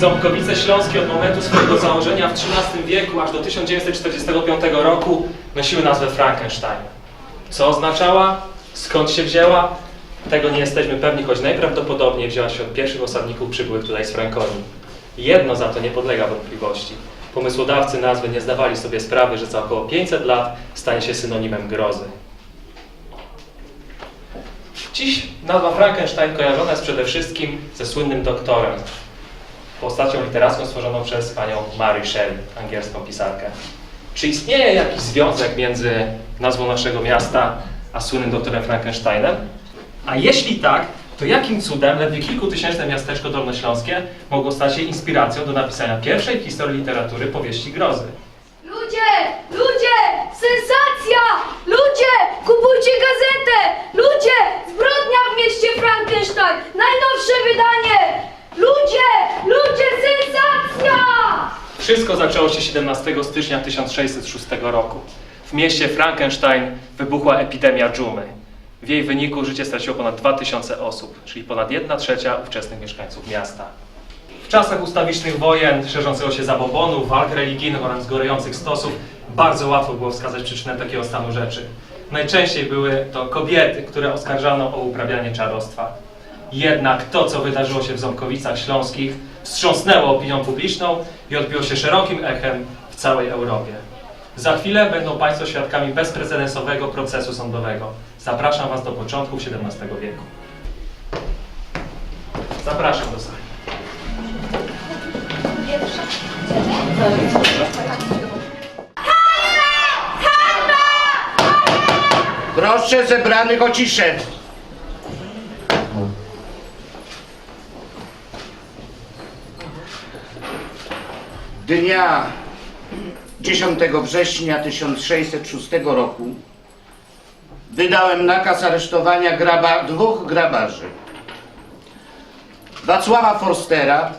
Ząbkowice Śląskie od momentu swojego założenia w XIII wieku aż do 1945 roku nosiły nazwę Frankenstein. Co oznaczała? Skąd się wzięła? Tego nie jesteśmy pewni, choć najprawdopodobniej wzięła się od pierwszych osadników przybyłych tutaj z Frankonii. Jedno za to nie podlega wątpliwości. Pomysłodawcy nazwy nie zdawali sobie sprawy, że za około 500 lat stanie się synonimem grozy. Dziś nazwa Frankenstein kojarzona jest przede wszystkim ze słynnym doktorem, postacią literacką stworzoną przez panią Mary Shelley, angielską pisarkę. Czy istnieje jakiś związek między nazwą naszego miasta a słynnym doktorem Frankensteinem? A jeśli tak, to jakim cudem ledwie kilkutysięczne miasteczko dolnośląskie mogło stać się inspiracją do napisania pierwszej w historii literatury powieści grozy? Ludzie! Ludzie! Sensacja! Ludzie! Kupujcie gazetę! Ludzie! Zbrodnia w mieście Frankenstein! Najnowsze wydanie! Ludzie! Ludzie! Sensacja! Wszystko zaczęło się 17 stycznia 1606 roku. W mieście Frankenstein wybuchła epidemia dżumy. W jej wyniku życie straciło ponad 2000 osób, czyli ponad 1 trzecia ówczesnych mieszkańców miasta. W czasach ustawicznych wojen, szerzącego się zabobonu, walk religijnych oraz gorejących stosów bardzo łatwo było wskazać przyczynę takiego stanu rzeczy. Najczęściej były to kobiety, które oskarżano o uprawianie czarostwa. Jednak to, co wydarzyło się w Ząbkowicach Śląskich, wstrząsnęło opinią publiczną i odbiło się szerokim echem w całej Europie. Za chwilę będą Państwo świadkami bezprecedensowego procesu sądowego. Zapraszam Was do początku XVII wieku. Zapraszam do sali. Proszę zebranych o ciszę. Dnia 10 września 1606 roku wydałem nakaz aresztowania graba, dwóch grabarzy. Wacława Forstera,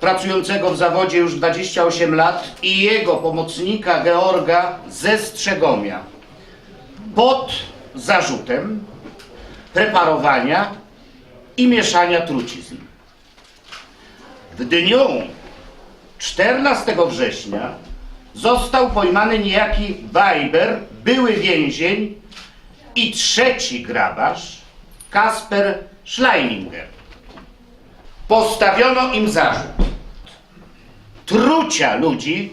pracującego w zawodzie już 28 lat i jego pomocnika Georga ze Strzegomia pod zarzutem preparowania i mieszania trucizn. W dniu 14 września został pojmany niejaki Weiber, były więzień i trzeci grabarz, Kasper Schleininger. Postawiono im zarzut trucia ludzi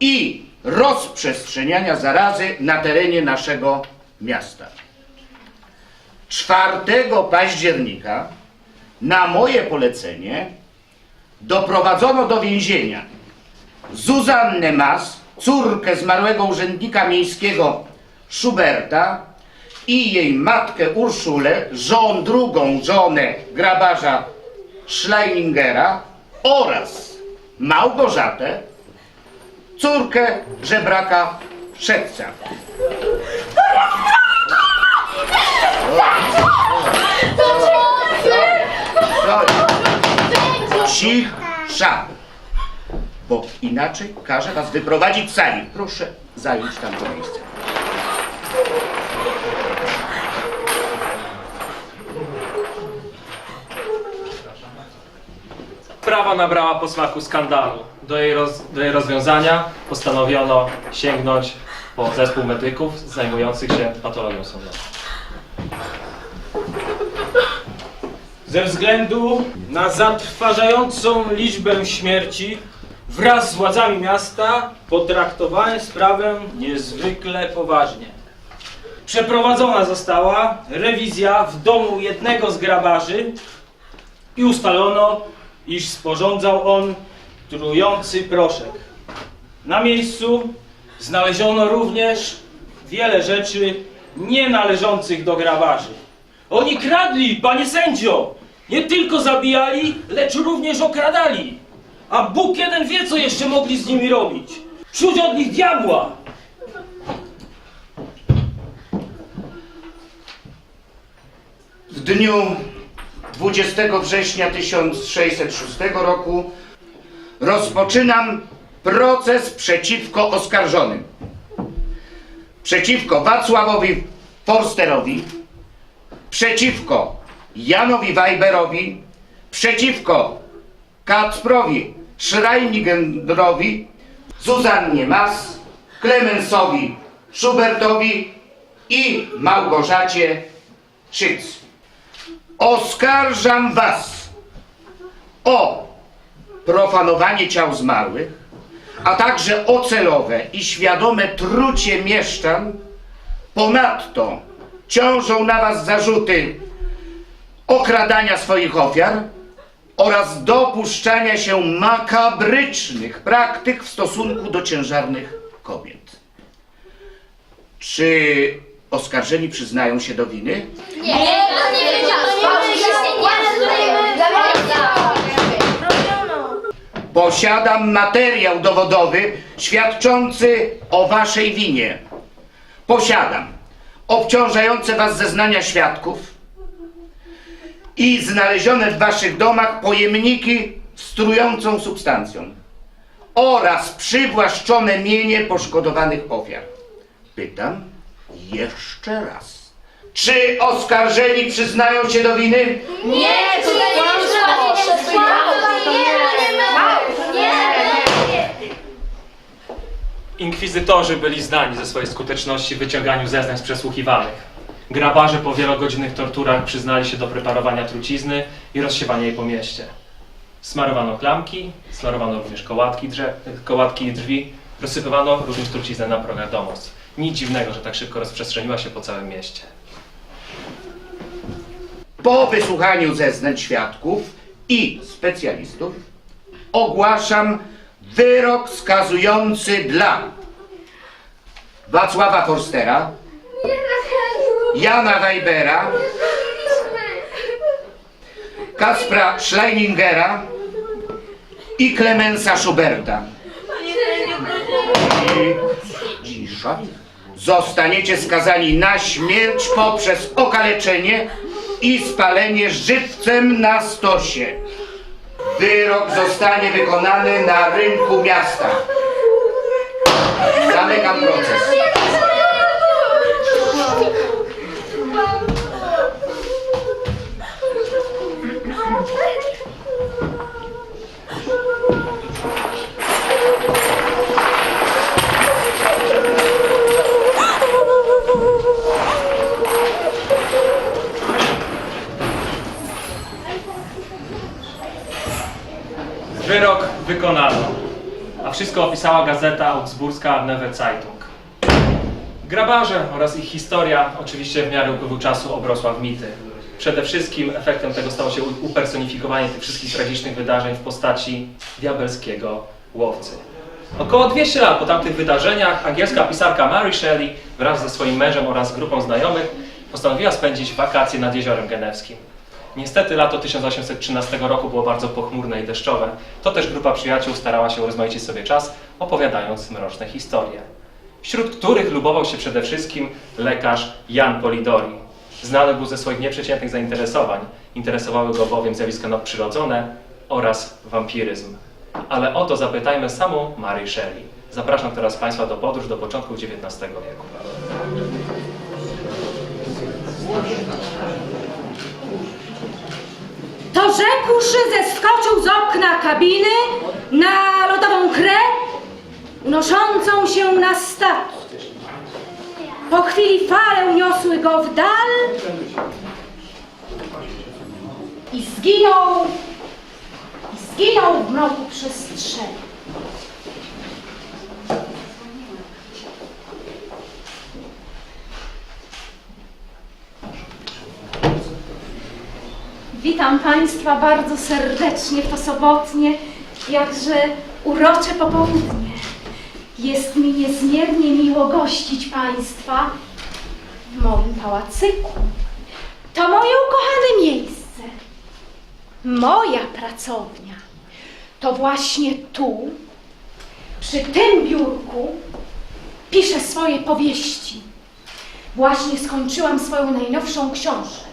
i rozprzestrzeniania zarazy na terenie naszego miasta. 4 października na moje polecenie doprowadzono do więzienia. Zuzannę Mas, córkę zmarłego urzędnika miejskiego Schuberta i jej matkę Urszulę, żon, drugą żonę grabarza Schleiningera oraz Małgorzatę, córkę żebraka Szewca. Cisza! Bo inaczej każę was wyprowadzić z sali. Proszę zająć tamto miejsce. sprawa nabrała posmaku skandalu. Do jej, roz, do jej rozwiązania postanowiono sięgnąć po zespół medyków zajmujących się patologią sądową. Ze względu na zatrważającą liczbę śmierci wraz z władzami miasta potraktowałem sprawę niezwykle poważnie. Przeprowadzona została rewizja w domu jednego z grabarzy i ustalono, iż sporządzał on trujący proszek. Na miejscu znaleziono również wiele rzeczy nie należących do grabarzy. Oni kradli, panie sędzio! Nie tylko zabijali, lecz również okradali. A Bóg jeden wie, co jeszcze mogli z nimi robić. Czuć od nich diabła! W dniu 20 września 1606 roku rozpoczynam proces przeciwko oskarżonym. Przeciwko Wacławowi Forsterowi, przeciwko Janowi Weiberowi, przeciwko Kacprowi Schreiningendrowi, Zuzannie Mas, Klemensowi Schubertowi i Małgorzacie Szyc. Oskarżam was o profanowanie ciał zmarłych, a także o celowe i świadome trucie mieszczan. Ponadto ciążą na was zarzuty okradania swoich ofiar oraz dopuszczania się makabrycznych praktyk w stosunku do ciężarnych kobiet. Czy oskarżeni przyznają się do winy? Nie, to nie wiedziałam. Posiadam materiał dowodowy świadczący o waszej winie. Posiadam obciążające was zeznania świadków i znalezione w waszych domach pojemniki z trującą substancją oraz przywłaszczone mienie poszkodowanych ofiar. Pytam jeszcze raz. Czy oskarżeni przyznają się do winy? Nie, to Inkwizytorzy byli znani ze swojej skuteczności w wyciąganiu zeznań z przesłuchiwanych. Grabarze po wielogodzinnych torturach przyznali się do preparowania trucizny i rozsiewania jej po mieście. Smarowano klamki, smarowano również kołatki, kołatki i drzwi, rozsypywano również truciznę na progach domostw. Nic dziwnego, że tak szybko rozprzestrzeniła się po całym mieście. Po wysłuchaniu zeznań świadków i specjalistów ogłaszam wyrok skazujący dla Wacława Forstera, Jana Weibera, Kaspra Schleiningera i Klemensa Schuberta. Cisza. Zostaniecie skazani na śmierć poprzez okaleczenie i spalenie żywcem na stosie. Wyrok zostanie wykonany na rynku miasta. Zamykam proces. Wyrok wszystko opisała gazeta augsburska Neue Zeitung. Grabarze oraz ich historia oczywiście w miarę upływu czasu obrosła w mity. Przede wszystkim efektem tego stało się upersonifikowanie tych wszystkich tragicznych wydarzeń w postaci diabelskiego łowcy. Około 200 lat po tamtych wydarzeniach angielska pisarka Mary Shelley wraz ze swoim mężem oraz grupą znajomych postanowiła spędzić wakacje nad Jeziorem Genewskim. Niestety lato 1813 roku było bardzo pochmurne i deszczowe. To też grupa przyjaciół starała się urozmaicić sobie czas, opowiadając mroczne historie. Wśród których lubował się przede wszystkim lekarz Jan Polidori. Znany był ze swoich nieprzeciętnych zainteresowań. Interesowały go bowiem zjawiska nadprzyrodzone oraz wampiryzm. Ale o to zapytajmy samą Mary Shelley. Zapraszam teraz Państwa do podróż do początku XIX wieku. To rzekłszy, zeskoczył z okna kabiny na lodową krę, unoszącą się na statek. Po chwili fale uniosły go w dal i zginął, i zginął w mroku przestrzeni. Witam Państwa bardzo serdecznie to sobotnie, jakże urocze popołudnie. Jest mi niezmiernie miło gościć Państwa w moim pałacyku. To moje ukochane miejsce, moja pracownia. To właśnie tu, przy tym biurku, piszę swoje powieści. Właśnie skończyłam swoją najnowszą książkę.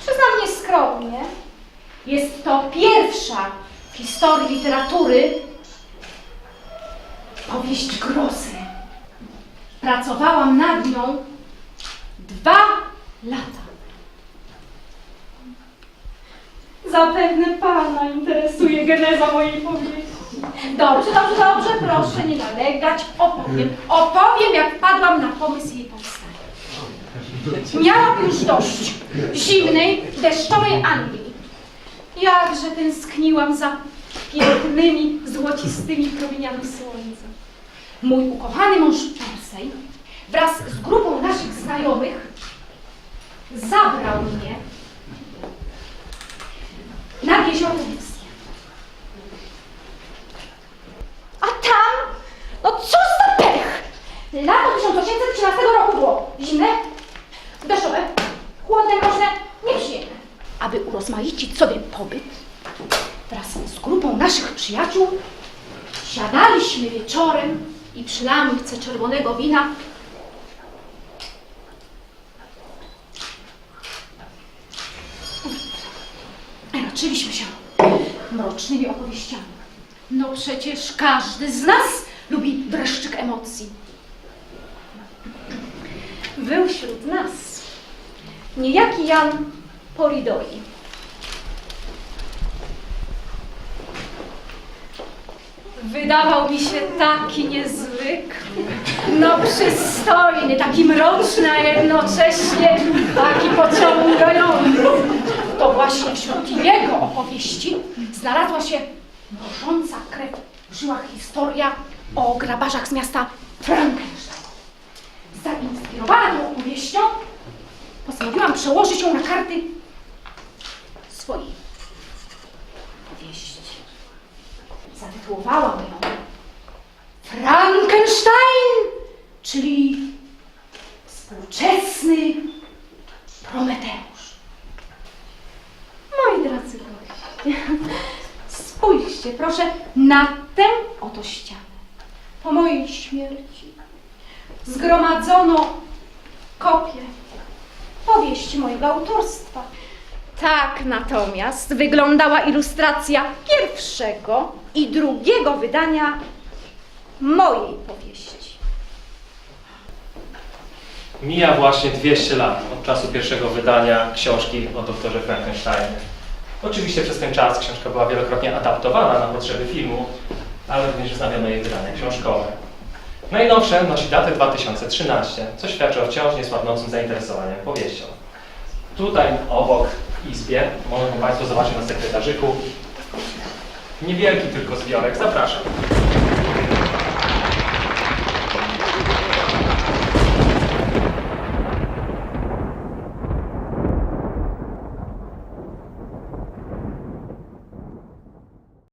Przyznam nieskromnie, jest to pierwsza w historii literatury powieść grozy. Pracowałam nad nią dwa lata. Zapewne Pana interesuje geneza mojej powieści. Dobrze, dobrze, dobrze, proszę nie nalegać. Opowiem, opowiem jak padłam na pomysł jej powstania. Miałam już dość zimnej, deszczowej Anglii. Jakże tęskniłam za pięknymi, złocistymi promieniami słońca. Mój ukochany mąż Persej wraz z grupą naszych znajomych zabrał mnie nad jezioro Lipskie. A tam, no cóż za pech! Lato 1813 roku było zimne, deszczowe, chłodne, mroźne, nieprzyjemne. Aby urozmaicić sobie pobyt, wraz z grupą naszych przyjaciół siadaliśmy wieczorem i przy lampce czerwonego wina raczyliśmy się mrocznymi opowieściami. No przecież każdy z nas lubi dreszczyk emocji. Był wśród nas niejaki Jan Polidori. Wydawał mi się taki niezwykły, no przystojny, taki mroczny, a jednocześnie taki pociągający. To właśnie wśród jego opowieści znalazła się mrożąca krew w żyłach historia o grabarzach z miasta Frankenstein. Zainspirowana tą opowieścią, postanowiłam przełożyć ją na karty swojej powieści. Zatytułowałam ją Frankenstein, czyli współczesny Prometeusz. Moi drodzy goście, spójrzcie proszę na tę oto ścianę. Po mojej śmierci zgromadzono kopię powieści mojego autorstwa. Tak natomiast wyglądała ilustracja pierwszego i drugiego wydania mojej powieści. Mija właśnie 200 lat od czasu pierwszego wydania książki o doktorze Frankensteinie. Oczywiście przez ten czas książka była wielokrotnie adaptowana na potrzeby filmu, ale również wznowiono jej wydanie książkowe. Najnowsze nosi datę 2013, co świadczy o wciąż niesłabnącym zainteresowaniem powieścią. Tutaj obok w izbie mogą Państwo zobaczyć na sekretarzyku niewielki tylko zbiorek. Zapraszam.